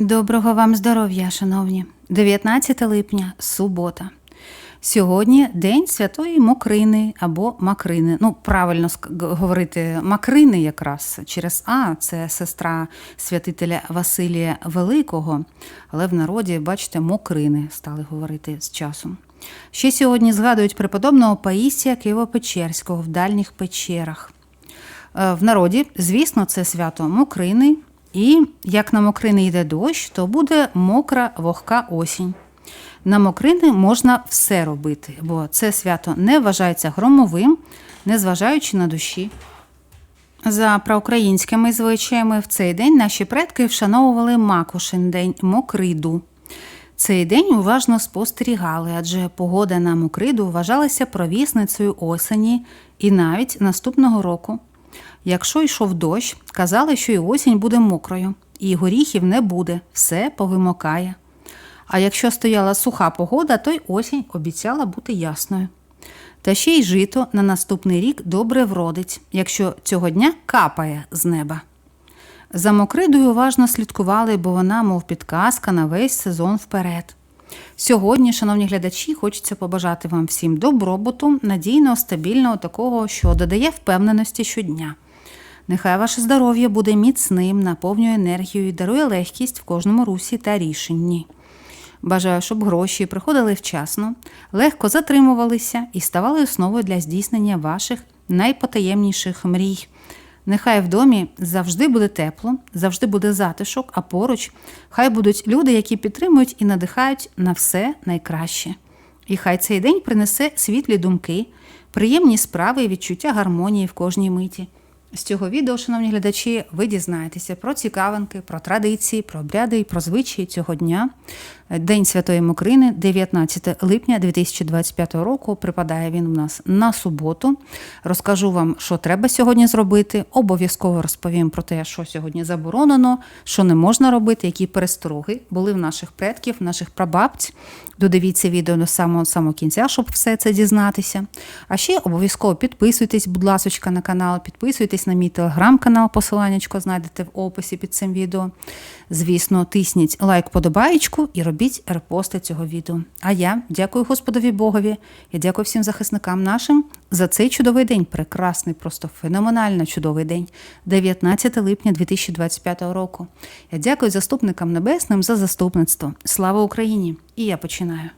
Доброго вам здоров'я, шановні. 19 липня, субота. Сьогодні День Святої Мокрини або Макрини. Ну, правильно говорити Макрини якраз через А, це сестра святителя Василія Великого, але в народі, бачите, Мокрини стали говорити з часом. Ще сьогодні згадують преподобного Паїсія Києво-Печерського в дальніх печерах. Е, В народі, звісно, це свято Мокрини, і як на Мокрини йде дощ, то буде мокра вогка осінь. На Мокрини можна все робити, бо це свято не вважається громовим, незважаючи на душі. За проукраїнськими звичаями в цей день наші предки вшановували Макушин день Мокриду. Цей день уважно спостерігали, адже погода на Мокриду вважалася провісницею осені і навіть наступного року. Якщо йшов дощ, казали, що і осінь буде мокрою, і горіхів не буде, все повимокає. А якщо стояла суха погода, то й осінь обіцяла бути ясною. Та ще й жито на наступний рік добре вродить, якщо цього дня капає з неба. За мокридою уважно слідкували, бо вона, мов підказка, на весь сезон вперед. Сьогодні, шановні глядачі, хочеться побажати вам всім добробуту, надійного, стабільного, такого, що додає впевненості щодня. Нехай ваше здоров'я буде міцним, наповнює енергією і дарує легкість в кожному русі та рішенні. Бажаю, щоб гроші приходили вчасно, легко затримувалися і ставали основою для здійснення ваших найпотаємніших мрій. Нехай в домі завжди буде тепло, завжди буде затишок, а поруч хай будуть люди, які підтримують і надихають на все найкраще. І хай цей день принесе світлі думки, приємні справи і відчуття гармонії в кожній миті. З цього відео, шановні глядачі, ви дізнаєтеся про цікавинки, про традиції, про обряди і про звичаї цього дня. День Святої Мокрини, 19 липня 2025 року. Припадає він у нас на суботу. Розкажу вам, що треба сьогодні зробити. Обов'язково розповім про те, що сьогодні заборонено, що не можна робити, які перестороги були в наших предків, наших прабабць. Додивіться відео до самого самого кінця, щоб все це дізнатися. А ще обов'язково підписуйтесь, будь ласка, на канал, підписуйтесь на мій телеграм-канал, посиланнячко знайдете в описі під цим відео. Звісно, тисніть лайк, подобаєчку і робіть репости цього відео. А я дякую Господові Богові. Я дякую всім захисникам нашим за цей чудовий день. Прекрасний, просто феноменально чудовий день, 19 липня 2025 року. Я дякую заступникам небесним за заступництво. Слава Україні! І я починаю.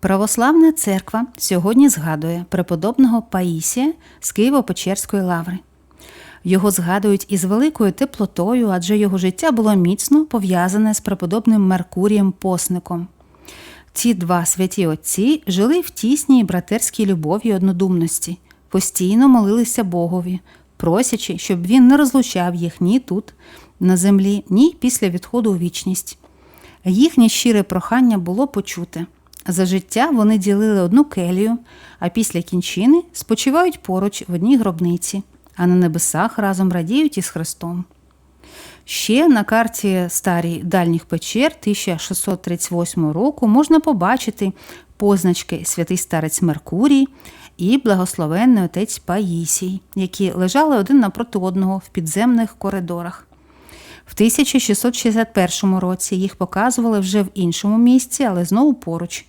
Православна церква сьогодні згадує преподобного Паїсія з Києво-Печерської лаври. Його згадують із великою теплотою, адже його життя було міцно пов'язане з преподобним Меркурієм Посником. Ці два святі отці жили в тісній братерській любові й однодумності, постійно молилися Богові, просячи, щоб він не розлучав їх ні тут, на землі, ні після відходу у вічність. Їхнє щире прохання було почуте. За життя вони ділили одну келію, а після кінчини спочивають поруч в одній гробниці, а на небесах разом радіють із Христом. Ще на карті старій дальніх печер 1638 року можна побачити позначки святий старець Меркурій і благословенний отець Паїсій, які лежали один напроти одного в підземних коридорах. В 1661 році їх показували вже в іншому місці, але знову поруч.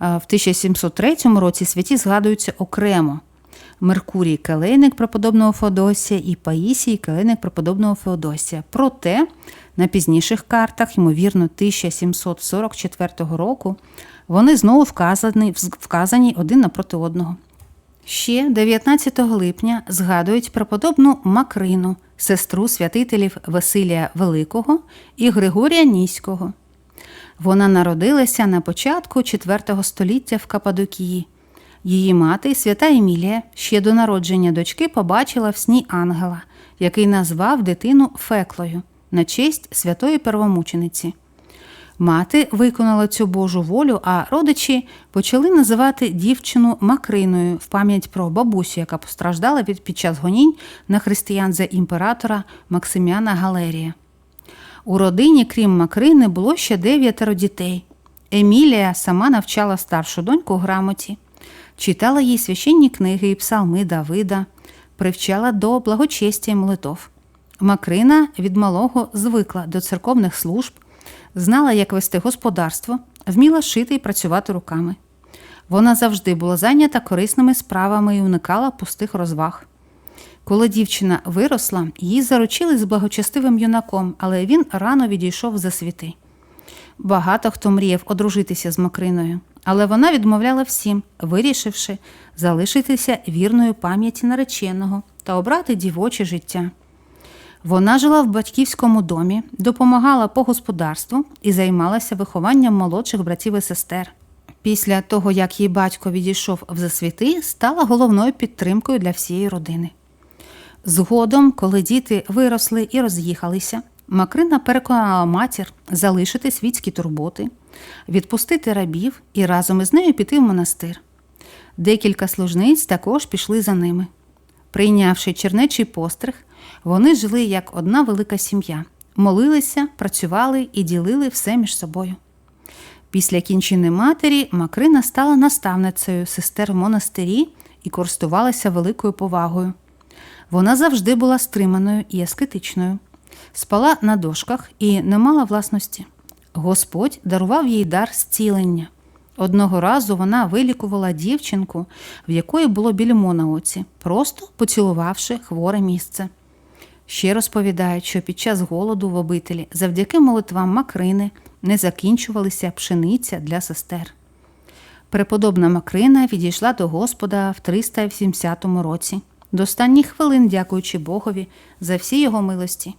В 1703 році святі згадуються окремо. Меркурій келейник преподобного Феодосія і Паїсій келейник преподобного Феодосія. Проте на пізніших картах, ймовірно, 1744 року, вони знову вказані, вказані один напроти одного. Ще 19 липня згадують преподобну Макрину, сестру святителів Василія Великого і Григорія Ніського. Вона народилася на початку IV століття в Кападокії. Її мати, свята Емілія, ще до народження дочки побачила в сні ангела, який назвав дитину Феклою на честь святої первомучениці. Мати виконала цю Божу волю, а родичі почали називати дівчину Макриною в пам'ять про бабусю, яка постраждала від під час гонінь на християн за імператора Максиміана Галерія. У родині, крім Макрини, було ще дев'ятеро дітей. Емілія сама навчала старшу доньку грамоті, читала їй священні книги і псалми Давида, привчала до благочестя і молитов. Макрина від малого звикла до церковних служб, знала, як вести господарство, вміла шити і працювати руками. Вона завжди була зайнята корисними справами і уникала пустих розваг. Коли дівчина виросла, її заручили з благочестивим юнаком, але він рано відійшов за світи. Багато хто мріяв одружитися з Макриною, але вона відмовляла всім, вирішивши залишитися вірною пам'яті нареченого та обрати дівоче життя. Вона жила в батьківському домі, допомагала по господарству і займалася вихованням молодших братів і сестер. Після того, як її батько відійшов в засвіти, стала головною підтримкою для всієї родини. Згодом, коли діти виросли і роз'їхалися, Макрина переконала матір залишити світські турботи, відпустити рабів і разом із нею піти в монастир. Декілька служниць також пішли за ними. Прийнявши чернечий постриг, вони жили як одна велика сім'я, молилися, працювали і ділили все між собою. Після кінчини матері Макрина стала наставницею сестер в монастирі і користувалася великою повагою. Вона завжди була стриманою і аскетичною, спала на дошках і не мала власності. Господь дарував їй дар зцілення. Одного разу вона вилікувала дівчинку, в якої було більмо на оці, просто поцілувавши хворе місце. Ще розповідають, що під час голоду в обителі завдяки молитвам Макрини не закінчувалися пшениця для сестер. Преподобна Макрина відійшла до Господа в 370 році, до останніх хвилин, дякуючи Богові за всі його милості.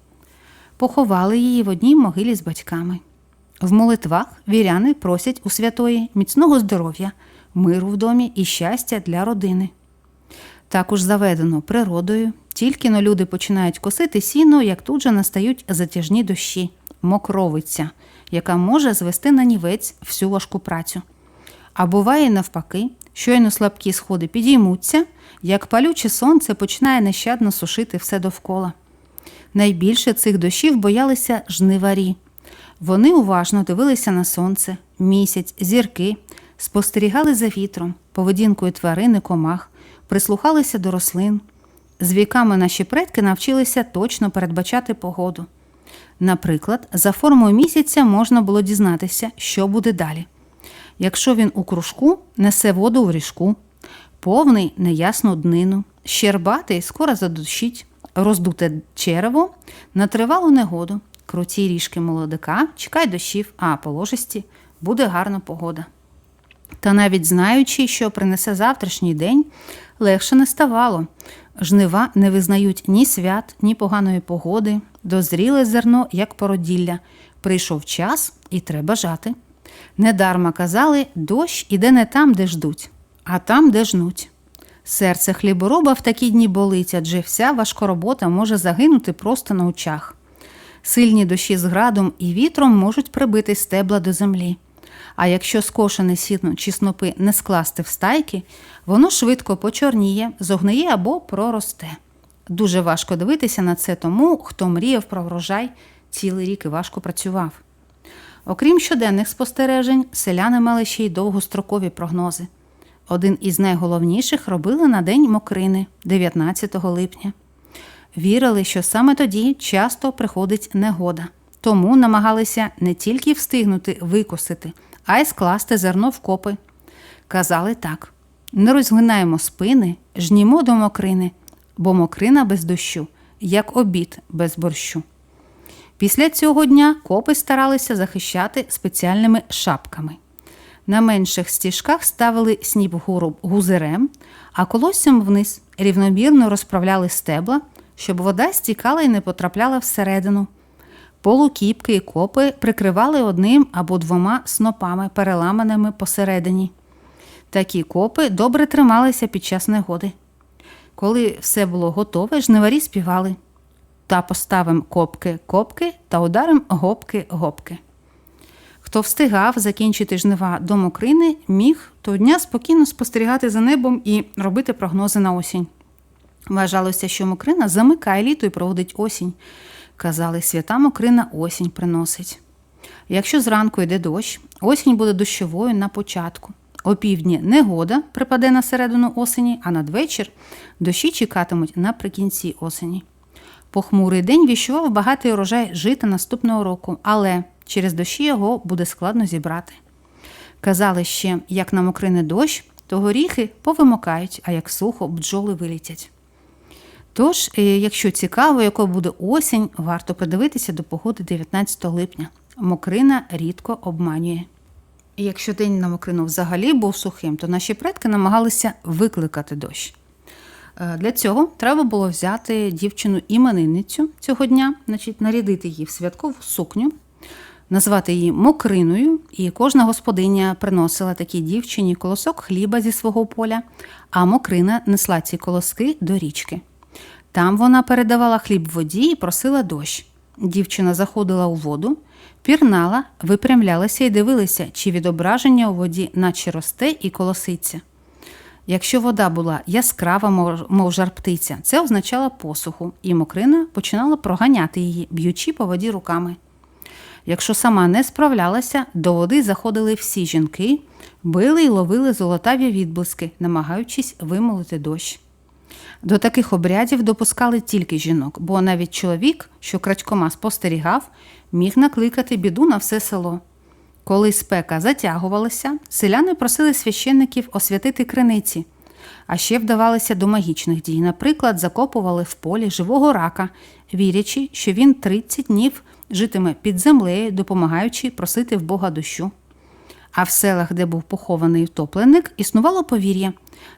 Поховали її в одній могилі з батьками. В молитвах віряни просять у святої міцного здоров'я, миру в домі і щастя для родини. Також заведено природою, тільки но люди починають косити сіно, як тут же настають затяжні дощі, мокровиця, яка може звести на нівець всю важку працю. А буває навпаки, щойно слабкі сходи підіймуться, як палюче сонце починає нещадно сушити все довкола. Найбільше цих дощів боялися жниварі. Вони уважно дивилися на сонце, місяць, зірки, спостерігали за вітром, поведінкою тварин і комах, прислухалися до рослин. З віками наші предки навчилися точно передбачати погоду. Наприклад, за формою місяця можна було дізнатися, що буде далі. Якщо він у кружку несе воду в ріжку, повний неясну днину, щербатий скоро задушить, роздуте черево на тривалу негоду, круті ріжки молодика, чекай дощів, а положисті буде гарна погода. Та навіть знаючи, що принесе завтрашній день, легше не ставало. Жнива не визнають ні свят, ні поганої погоди, дозріле зерно, як породілля. Прийшов час і треба жати. Недарма казали, дощ іде не там, де ждуть, а там, де жнуть. Серце хлібороба в такі дні болить, адже вся важка робота може загинути просто на очах. Сильні дощі з градом і вітром можуть прибити стебла до землі. А якщо скошене сіно чи снопи не скласти в стайки, воно швидко почорніє, зогниє або проросте. Дуже важко дивитися на це тому, хто мріяв про врожай, цілий рік і важко працював. Окрім щоденних спостережень, селяни мали ще й довгострокові прогнози. Один із найголовніших робили на день мокрини 19 липня. Вірили, що саме тоді часто приходить негода, тому намагалися не тільки встигнути викосити, а й скласти зерно в копи. Казали так: не розгинаємо спини, жнімо до мокрини, бо мокрина без дощу, як обід без борщу. Після цього дня копи старалися захищати спеціальними шапками. На менших стіжках ставили сніп вгору гузерем, а колоссям вниз рівномірно розправляли стебла, щоб вода стікала і не потрапляла всередину. Полукіпки і копи прикривали одним або двома снопами, переламаними посередині. Такі копи добре трималися під час негоди. Коли все було готове, жниварі співали та поставим копки копки та ударим гопки гопки. Хто встигав закінчити жнива до мокрини, міг того дня спокійно спостерігати за небом і робити прогнози на осінь. Вважалося, що мокрина замикає літо і проводить осінь. Казали, свята мокрина осінь приносить. Якщо зранку йде дощ, осінь буде дощовою на початку. Опівдні негода припаде на середину осені, а надвечір дощі чекатимуть наприкінці осені. Похмурий день віщував багатий урожай жита наступного року, але через дощі його буде складно зібрати. Казали ще, як на мокрине дощ, то горіхи повимокають, а як сухо, бджоли вилітять. Тож, е, якщо цікаво, якою буде осінь, варто придивитися до погоди 19 липня. Мокрина рідко обманює. Якщо день на мокрину взагалі був сухим, то наші предки намагалися викликати дощ. Е, Для цього треба було взяти дівчину іменинницю цього дня, значить, нарядити її в святкову сукню, назвати її мокриною, і кожна господиня приносила такій дівчині колосок хліба зі свого поля, а мокрина несла ці колоски до річки. Там вона передавала хліб воді і просила дощ. Дівчина заходила у воду, пірнала, випрямлялася і дивилася, чи відображення у воді наче росте і колоситься. Якщо вода була яскрава, мов- жар птиця, це означало посуху, і мокрина починала проганяти її, б'ючи по воді руками. Якщо сама не справлялася, до води заходили всі жінки, били й ловили золотаві відблиски, намагаючись вимолити дощ. До таких обрядів допускали тільки жінок, бо навіть чоловік, що крадькома спостерігав, міг накликати біду на все село. Коли спека затягувалася, селяни просили священників освятити криниці, а ще вдавалися до магічних дій. Наприклад, закопували в полі живого рака, вірячи, що він 30 днів житиме під землею, допомагаючи просити в Бога дощу. А в селах, де був похований втопленик, існувало повір'я.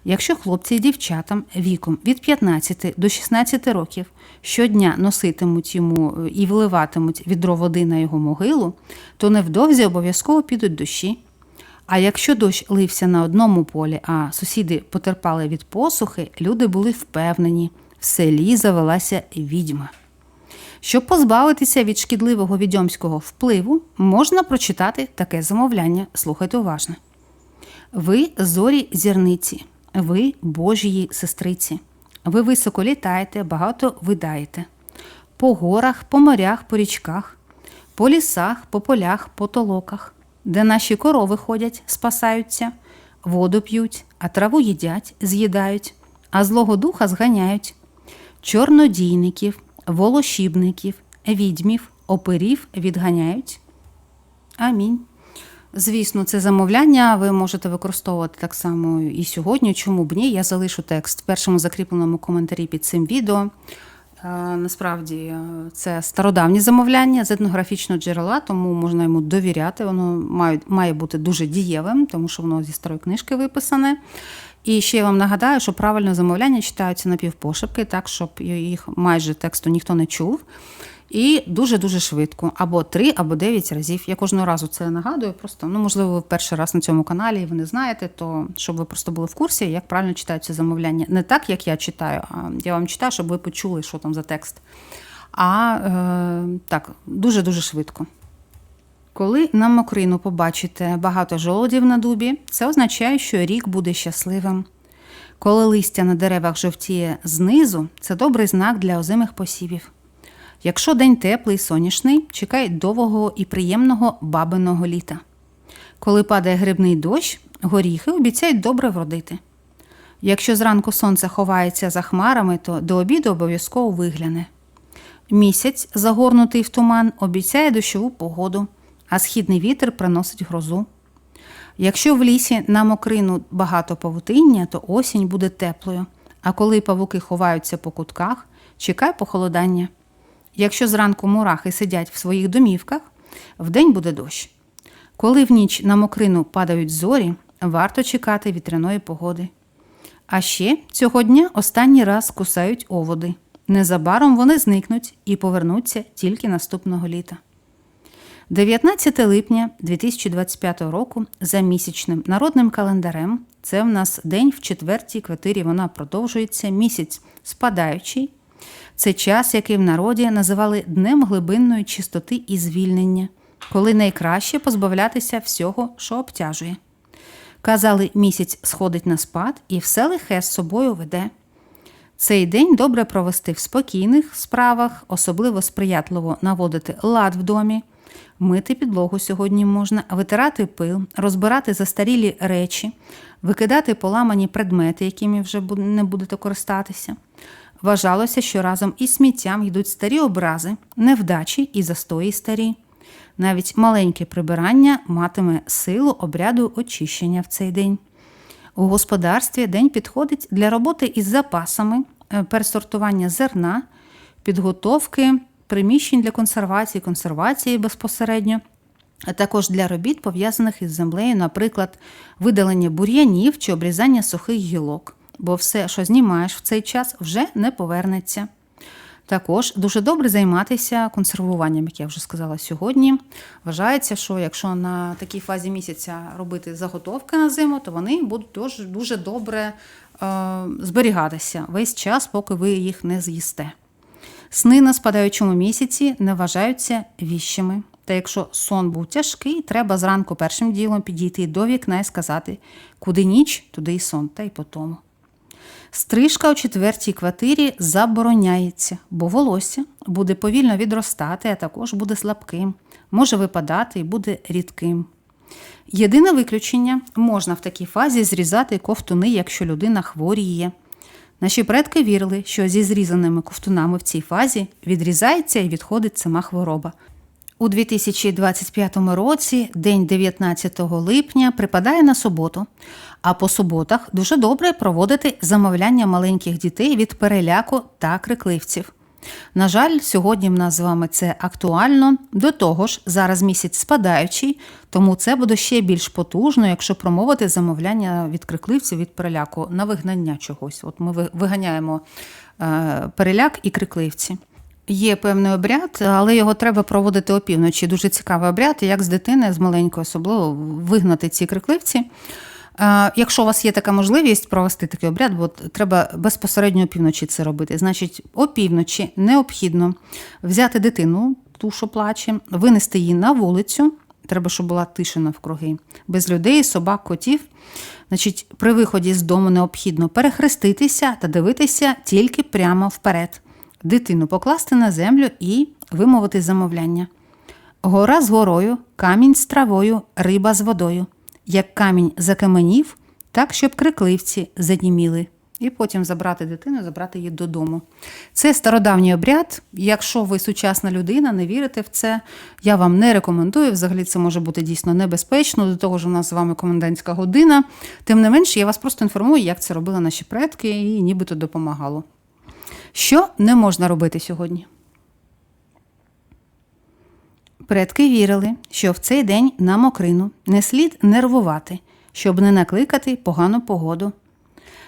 Якщо хлопці і дівчатам віком від 15 до 16 років щодня носитимуть йому е, і вливатимуть відро води на його могилу, то невдовзі обов'язково підуть дощі. А якщо дощ лився на одному полі, а сусіди потерпали від посухи, люди були впевнені, в селі завелася відьма. Щоб позбавитися від шкідливого відьомського впливу, можна прочитати таке замовляння. Слухайте уважно. Ви зорі зірниці, ви Божії сестриці. Ви високо літаєте, багато видаєте. По горах, по морях, по річках, по лісах, по полях, по толоках, де наші корови ходять, спасаються, воду п'ють, а траву їдять, з'їдають, а злого духа зганяють, чорнодійників, волошібників, відьмів, оперів відганяють. Амінь. Звісно, це замовляння ви можете використовувати так само і сьогодні. Чому б ні? Я залишу текст в першому закріпленому коментарі під цим відео. Е, Насправді е, це стародавні замовляння з етнографічного джерела, тому можна йому довіряти. Воно має, має бути дуже дієвим, тому що воно зі старої книжки виписане. І ще я вам нагадаю, що правильно замовляння читаються напівпошепки, так, щоб їх майже тексту ніхто не чув. І дуже-дуже швидко, або три, або дев'ять разів. Я кожного разу це нагадую. Просто ну, можливо, ви перший раз на цьому каналі і ви не знаєте, то щоб ви просто були в курсі, як правильно читаються замовляння. Не так, як я читаю, а я вам читаю, щоб ви почули, що там за текст. А е, так, дуже-дуже швидко. Коли на мокрину побачите багато жолодів на дубі, це означає, що рік буде щасливим. Коли листя на деревах жовтіє знизу, це добрий знак для озимих посівів. Якщо день теплий сонячний, чекай довгого і приємного бабиного літа. Коли падає грибний дощ, горіхи обіцяють добре вродити. Якщо зранку сонце ховається за хмарами, то до обіду обов'язково вигляне. Місяць, загорнутий в туман, обіцяє дощову погоду, а східний вітер приносить грозу. Якщо в лісі на мокрину багато павутиння, то осінь буде теплою, а коли павуки ховаються по кутках, чекай похолодання. Якщо зранку мурахи сидять в своїх домівках, вдень буде дощ. Коли в ніч на мокрину падають зорі, варто чекати вітряної погоди. А ще цього дня останній раз кусають оводи. Незабаром вони зникнуть і повернуться тільки наступного літа. 19 липня 2025 року за місячним народним календарем це в нас день в четвертій квартирі. Вона продовжується місяць спадаючий. Це час, який в народі називали днем глибинної чистоти і звільнення, коли найкраще позбавлятися всього, що обтяжує. Казали, місяць сходить на спад і все лихе з собою веде. Цей день добре провести в спокійних справах, особливо сприятливо наводити лад в домі, мити підлогу сьогодні можна, витирати пил, розбирати застарілі речі, викидати поламані предмети, якими вже не будете користатися, Вважалося, що разом із сміттям йдуть старі образи, невдачі і застої старі. Навіть маленьке прибирання матиме силу обряду очищення в цей день. У господарстві день підходить для роботи із запасами, е, пересортування зерна, підготовки приміщень для консервації, консервації безпосередньо, а також для робіт, пов'язаних із землею, наприклад, видалення бур'янів чи обрізання сухих гілок, бо все, що знімаєш в цей час, вже не повернеться. Також дуже добре займатися консервуванням, як я вже сказала сьогодні. Вважається, що якщо на такій фазі місяця робити заготовки на зиму, то вони будуть дуже, добре е, зберігатися весь час, поки ви їх не з'їсте. Сни на спадаючому місяці не вважаються віщими. Та якщо сон був тяжкий, треба зранку першим ділом підійти до вікна і сказати, куди ніч, туди й сон, та й по тому. Стрижка у четвертій квартирі забороняється, бо волосся буде повільно відростати, а також буде слабким, може випадати і буде рідким. Єдине виключення можна в такій фазі зрізати ковтуни, якщо людина хворіє. Наші предки вірили, що зі зрізаними ковтунами в цій фазі відрізається і відходить сама хвороба. У 2025 році, день 19 липня, припадає на суботу, а по суботах дуже добре проводити замовляння маленьких дітей від переляку та крикливців. На жаль, сьогодні в нас з вами це актуально. До того ж, зараз місяць спадаючий, тому це буде ще більш потужно, якщо промовити замовляння від крикливців від переляку на вигнання чогось. От ми виганяємо е, переляк і крикливці. Є певний обряд, але його треба проводити опівночі. Дуже цікавий обряд, як з дитини, з маленькою особливо вигнати ці крикливці. Якщо у вас є така можливість провести такий обряд, бо треба безпосередньо опівночі це робити. Значить, опівночі необхідно взяти дитину, ту, що плаче, винести її на вулицю. Треба, щоб була тиша навкруги, без людей, собак, котів. Значить, При виході з дому необхідно перехреститися та дивитися тільки прямо вперед дитину покласти на землю і вимовити замовляння. Гора з горою, камінь з травою, риба з водою. Як камінь закаменів, так, щоб крикливці заніміли. І потім забрати дитину, забрати її додому. Це стародавній обряд. Якщо ви сучасна людина, не вірите в це, я вам не рекомендую. Взагалі це може бути дійсно небезпечно, до того ж у нас з вами комендантська година. Тим не менше, я вас просто інформую, як це робили наші предки, і нібито допомагало. Що не можна робити сьогодні? Предки вірили, що в цей день на мокрину не слід нервувати, щоб не накликати погану погоду.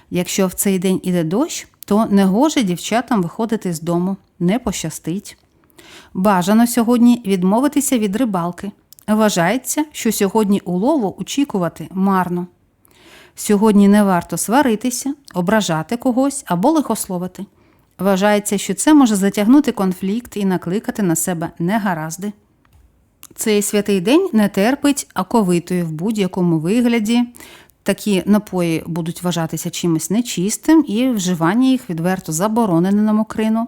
Якщо в цей день іде дощ, то не гоже дівчатам виходити з дому, не пощастить. Бажано сьогодні відмовитися від рибалки. Вважається, що сьогодні улову очікувати марно. Сьогодні не варто сваритися, ображати когось або лихословити. Вважається, що це може затягнути конфлікт і накликати на себе негаразди. Цей святий день не терпить аковитої в будь-якому вигляді. Такі напої будуть вважатися чимось нечистим, і вживання їх відверто заборонене на мокрину.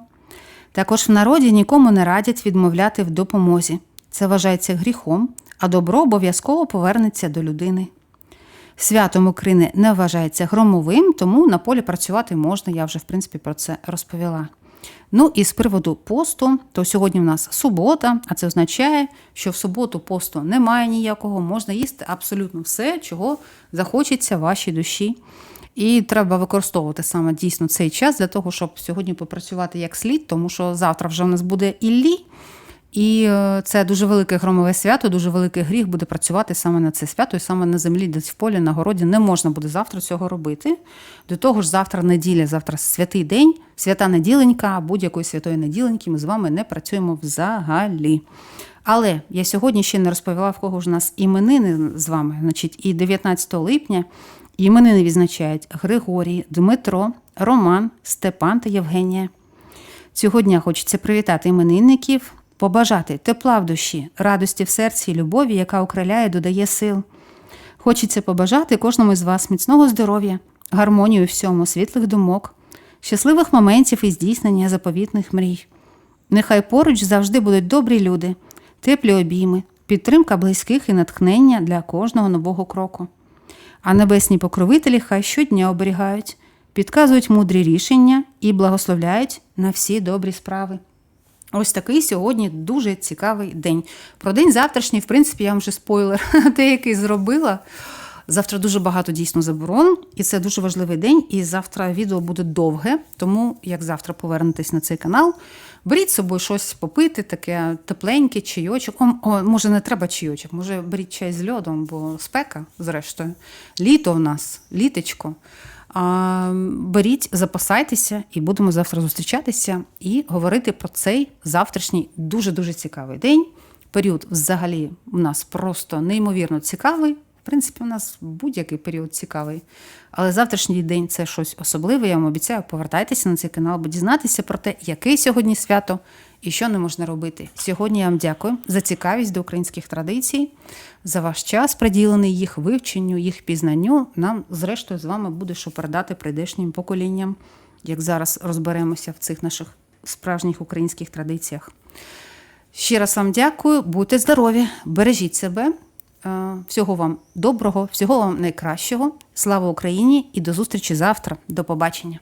Також в народі нікому не радять відмовляти в допомозі. Це вважається гріхом, а добро обов'язково повернеться до людини. Свято Мокрини не вважається громовим, тому на полі працювати можна, я вже в принципі про це розповіла. Ну і з приводу посту, то сьогодні в нас субота, а це означає, що в суботу посту немає ніякого, можна їсти абсолютно все, чого захочеться вашій душі. І треба використовувати саме дійсно цей час для того, щоб сьогодні попрацювати як слід, тому що завтра вже в нас буде Іллі. І е, це дуже велике громове свято, дуже великий гріх буде працювати саме на це свято, і саме на землі, десь в полі, на городі не можна буде завтра цього робити. До того ж, завтра неділя, завтра святий день, свята неділенька, будь-якої святої неділеньки ми з вами не працюємо взагалі. Але я сьогодні ще не розповіла, в кого ж у нас іменини з вами. Значить, І 19 липня іменини відзначають Григорій, Дмитро, Роман, Степан та Євгенія. Цього дня хочеться привітати іменинників побажати тепла в душі, радості в серці і любові, яка окриляє, додає сил. Хочеться побажати кожному з вас міцного здоров'я, гармонію у всьому, світлих думок, щасливих моментів і здійснення заповітних мрій. Нехай поруч завжди будуть добрі люди, теплі обійми, підтримка близьких і натхнення для кожного нового кроку. А небесні покровителі хай щодня оберігають, підказують мудрі рішення і благословляють на всі добрі справи. Ось такий сьогодні дуже цікавий день. Про день завтрашній, в принципі, я вам вже спойлер деякий зробила. Завтра дуже багато дійсно заборон, і це дуже важливий день. І завтра відео буде довге. Тому, як завтра повернетесь на цей канал, беріть з собою щось попити, таке тепленьке, чайочок. О, о, може, не треба чайочок, може беріть чай з льодом, бо спека, зрештою. Літо в нас, літечко. Беріть, запасайтеся, і будемо завтра зустрічатися і говорити про цей завтрашній дуже дуже цікавий день. Період взагалі у нас просто неймовірно цікавий. В принципі, у нас будь-який період цікавий. Але завтрашній день це щось особливе. Я вам обіцяю, повертайтеся на цей канал, аби дізнатися про те, яке сьогодні свято і що не можна робити. Сьогодні я вам дякую за цікавість до українських традицій, за ваш час, приділений їх вивченню, їх пізнанню. Нам, зрештою, з вами буде що передати прийдешнім поколінням, як зараз розберемося в цих наших справжніх українських традиціях. Ще раз вам дякую, будьте здорові, бережіть себе. Е, Всього вам доброго, всього вам найкращого. Слава Україні і до зустрічі завтра. До побачення.